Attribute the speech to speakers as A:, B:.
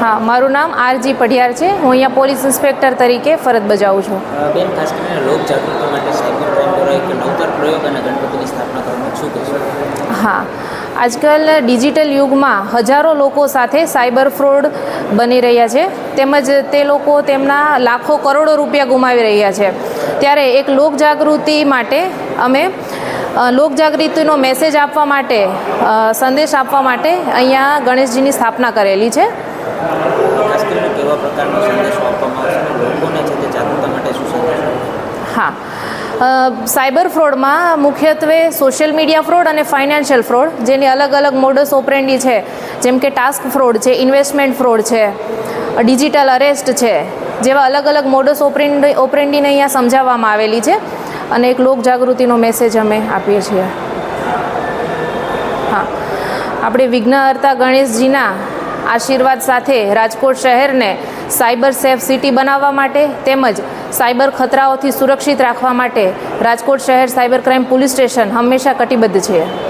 A: હા મારું નામ આરજી પઢિયાર છે. હું અહીંયા પોલીસ ઇન્સ્પેક્ટર તરીકે ફરજ બજાવું છું.
B: બેન ખાસ કરીને લોક જાગૃતિ માટે સાયબર ક્રાઇમ દ્વારા એક નવતર પ્રયોગ અને ગણપતિની સ્થાપના કરવાનું શું કહેશો?
A: હા આજકાલ ડિજિટલ યુગમાં હજારો લોકો સાથે સાયબર ફ્રોડ બની રહ્યા છે. તેમજ તે લોકો તેમના લાખો કરોડો રૂપિયા ગુમાવી રહ્યા છે. ત્યારે એક લોક જાગૃતિ માટે અમે અ, લોક જાગૃતિનો મેસેજ આપવા માટે સંદેશ આપવા માટે અહીંયા ગણેશજીની સ્થાપના કરેલી છે. હા. સાયબર ફ્રોડમાં મુખ્યત્વે સોશિયલ મીડિયા ફ્રોડ અને ફાઇનાન્શિયલ ફ્રોડ જેની અલગ અલગ મોડસ ઓપરેન્ડી છે. જેમ કે ટાસ્ક ફ્રોડ છે ઇન્વેસ્ટમેન્ટ ફ્રોડ છે ડિજિટલ અરેસ્ટ છે જેવા અલગ અલગ મોડસ ઓપરેન્ડી ઓપરેન્ડીને અહીંયા સમજાવવામાં આવેલી છે. અને એક લોક જાગૃતિનો મેસેજ અમે આપીએ છીએ. હા. આપણે વિઘ્નહર્તા ગણેશજીના આશીર્વાદ સાથે રાજકોટ શહેરને સાયબર સેફ સિટી બનાવવા માટે તેમજ સાયબર ખતરાઓથી સુરક્ષિત રાખવા માટે રાજકોટ શહેર સાયબર ક્રાઇમ પોલીસ સ્ટેશન હંમેશા કટિબદ્ધ છે.